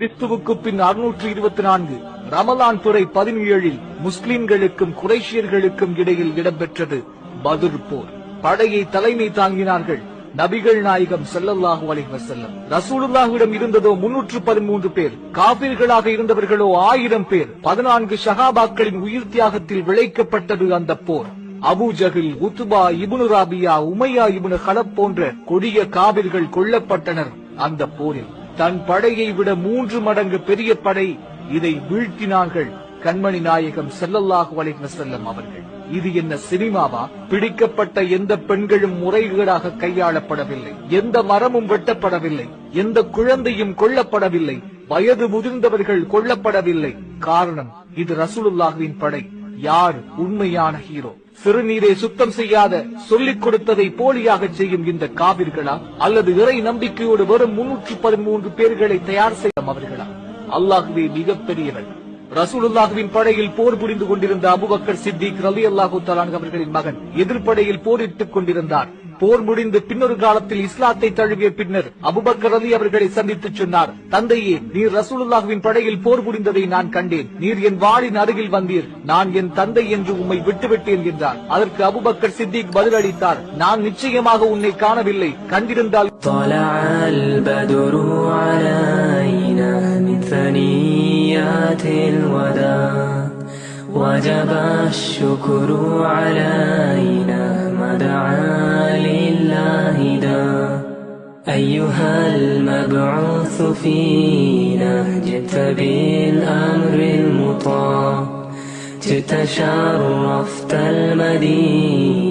கிறிஸ்துவுக்கு பின் அறுநூற்று இருபத்தி நான்கு ரமலான் துறை பதினேழில் முஸ்லிம்களுக்கும் குரேஷியர்களுக்கும் இடையில் இடம்பெற்றது பதுர் போர். படையை தலைமை தாங்கினார்கள் நபிகள் நாயகம் செல்லல்லாஹு அலைஹி ரசூலுல்லாஹுவிடம் இருந்ததோ முன்னூற்று பதிமூன்று பேர் காபிர்களாக இருந்தவர்களோ ஆயிரம் பேர் பதினான்கு ஷஹாபாக்களின் உயிர் தியாகத்தில் விளைக்கப்பட்டது அந்த போர். Abu Jahl Utbah ibn Rabiah Umayyah ibn Khalaf போன்ற கொடிய காபிர்கள் கொல்லப்பட்டனர் அந்த போரில். தன் படையை விட மூன்று மடங்கு பெரிய படை இதை வீழ்த்தினார்கள் கண்மணி நாயகம் ஸல்லல்லாஹு அலைஹி செல்லும் அவர்கள். இது என்ன சினிமாவா? பிடிக்கப்பட்ட எந்த பெண்களும் முறைகேடாக கையாளப்படவில்லை. எந்த மரமும் வெட்டப்படவில்லை. எந்த குழந்தையும் கொல்லப்படவில்லை. வயது முதிர்ந்தவர்கள் கொல்லப்படவில்லை. காரணம் இது ரசூலுல்லாஹுவின் படை. யார் உண்மையான ஹீரோ? சிறுநீரை சுத்தம் செய்யாத சொல்லிக் கொடுத்ததை போலியாக செய்யும் இந்த காவிர்களா? அல்லது இறை நம்பிக்கையோடு வரும் முன்னூற்றி பதிமூன்று பேர்களை தயார் செய்யும் அவர்களா? அல்லாஹுவே மிகப்பெரியவன். ரசூலுல்லாஹுவின் படையில் போர் புரிந்து கொண்டிருந்த அபுபக்கர் சித்திக் ரலி அல்லாஹு அவர்களின் மகன் எதிர்ப்படையில் போரிட்டுக் கொண்டிருந்தார். போர் முடிந்து பின்னொரு காலத்தில் இஸ்லாத்தை தழுவிய பின்னர் அபுபக்கர் அலி அவர்களை சந்தித்து சொன்னார் தந்தையே நீர் ரசூலுல்லாஹுவின் படையில் போர் புரிந்ததை நான் கண்டேன் நீர் என் வாளின் அருகில் வந்தீர் நான் என் தந்தை என்று உம்மை விட்டுவிட்டேன் என்றார் அதற்கு அபுபக்கர் சித்திக் பதிலளித்தார் நான் நிச்சயமாக உன்னை காணவில்லை கண்டிருந்தால் طلع البدر علينا من ثنيات الوداع وجب الشكر علينا لله دا أيها المبعوث فينا جئت بالأمر المطاع. جئت شرفت المدينة.